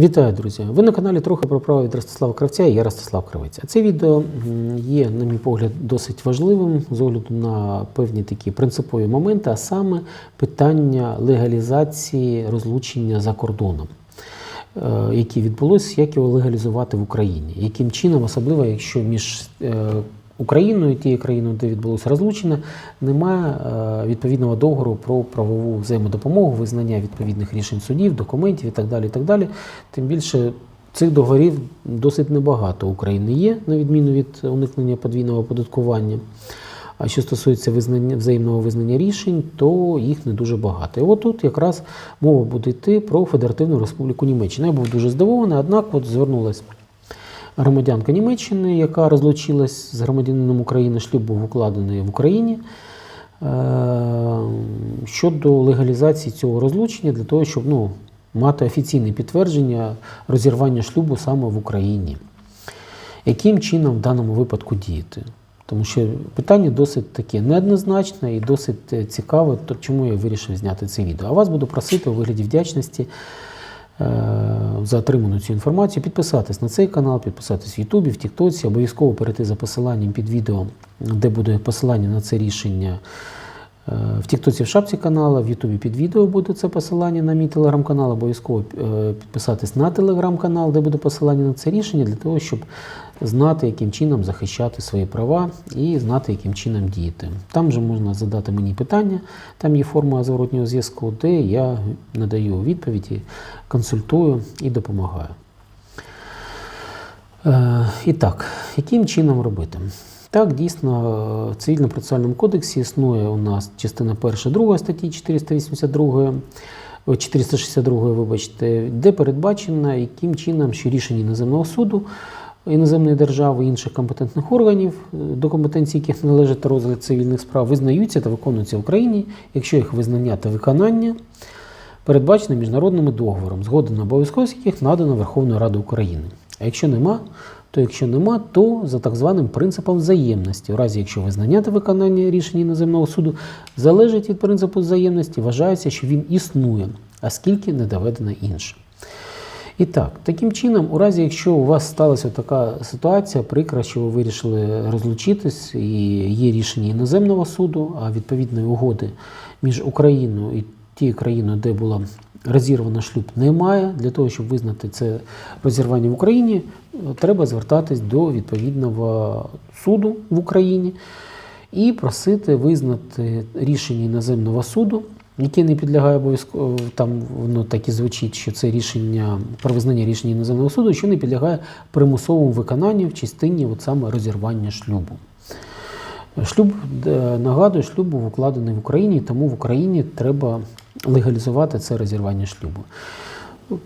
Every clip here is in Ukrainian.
Вітаю, друзі! Ви на каналі трохи про право від Ростислава Кравця і я Ростислав Кравець. А Це відео є, на мій погляд, досить важливим з огляду на певні такі принципові моменти, а саме питання легалізації розлучення за кордоном, е, які відбулося, як його легалізувати в Україні, яким чином, особливо якщо між е, Україною тією країною, де відбулося розлучення, немає е, відповідного договору про правову взаємодопомогу, визнання відповідних рішень судів, документів і так далі. І так далі. Тим більше цих договорів досить небагато України є, на відміну від уникнення подвійного оподаткування. А що стосується визнання взаємного визнання рішень, то їх не дуже багато. І от тут якраз мова буде йти про Федеративну Республіку Німеччина. Я був дуже здивований, однак от звернулася громадянка Німеччини, яка розлучилась з громадянином України, шлюб був укладений в Україні. е, Щодо легалізації цього розлучення для того, щоб ну, мати офіційне підтвердження розірвання шлюбу саме в Україні. Яким чином в даному випадку діяти? Тому що питання досить таке неоднозначне і досить е, цікаве, чому я вирішив зняти це відео. А вас буду просити у вигляді вдячності за отриману цю інформацію підписатись на цей канал, підписатись в Ютубі, в Тіктоці, обов'язково перейти за посиланням під відео, де буде посилання на це рішення. Е, В Тіктоці в шапці каналу, в Ютубі під відео буде це посилання на мій телеграм-канал. Обов'язково е, підписатись на телеграм-канал, де буде посилання на це рішення, для того, щоб знати, яким чином захищати свої права і знати, яким чином діяти. Там же можна задати мені питання, там є форма зворотнього зв'язку, де я надаю відповіді, консультую і допомагаю. Е, І так, яким чином робити? Так, дійсно, в цивільно-процесуальному кодексі існує у нас частина 1, 2 статті 482, 462, вибачте, де передбачено, яким чином що рішення іноземного суду, іноземної держави інших компетентних органів, е, до компетенції яких належить розгляд цивільних справ, визнаються та виконуються в Україні, якщо їх визнання та виконання передбачено міжнародними договором, згода на обов'язковість яких надано Верховною Радою України. А якщо нема, то якщо нема, то за так званим принципом взаємності, у разі якщо визнання та виконання рішення іноземного суду залежить від принципу взаємності, вважається, що він існує, а скільки не доведено інше. І так, таким чином, у разі, якщо у вас сталася така ситуація, прикра, що ви вирішили розлучитись, і є рішення іноземного суду, а відповідної угоди між Україною і тією країною, де була розірвана шлюб, немає. Для того, щоб визнати це розірвання в Україні, треба звертатись до відповідного суду в Україні і просити визнати рішення іноземного суду, яке не підлягає обов'язково, там воно так і звучить, що це рішення про визнання рішення іноземного суду, що не підлягає примусовому виконанню в частині от саме розірвання шлюбу. Шлюб, е, нагадую, шлюб був укладений в Україні, тому в Україні треба легалізувати це розірвання шлюбу.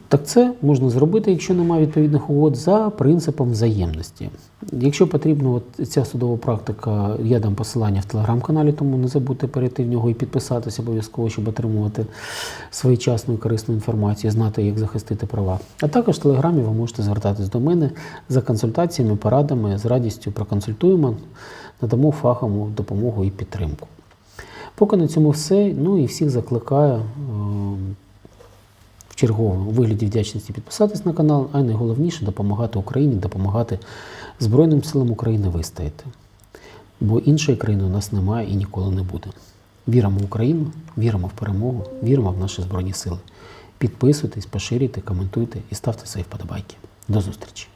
Так це можна зробити, якщо немає відповідних угод, за принципом взаємності. Якщо потрібно, от ця судова практика, я дам посилання в телеграм-каналі, тому не забудьте перейти в нього і підписатися обов'язково, щоб отримувати своєчасну і корисну інформацію, знати, як захистити права. А також в телеграмі ви можете звертатись до мене за консультаціями, порадами, з радістю проконсультуємо, надамо фахову допомогу і підтримку. Поки на цьому все. Ну і всіх закликаю. В черговому вигляді вдячності підписатись на канал, а найголовніше допомагати Україні, допомагати Збройним силам України вистояти. Бо іншої країни у нас немає і ніколи не буде. Віримо в Україну, віримо в перемогу, віримо в наші Збройні Сили. Підписуйтесь, поширюйте, коментуйте і ставте свої вподобайки. До зустрічі!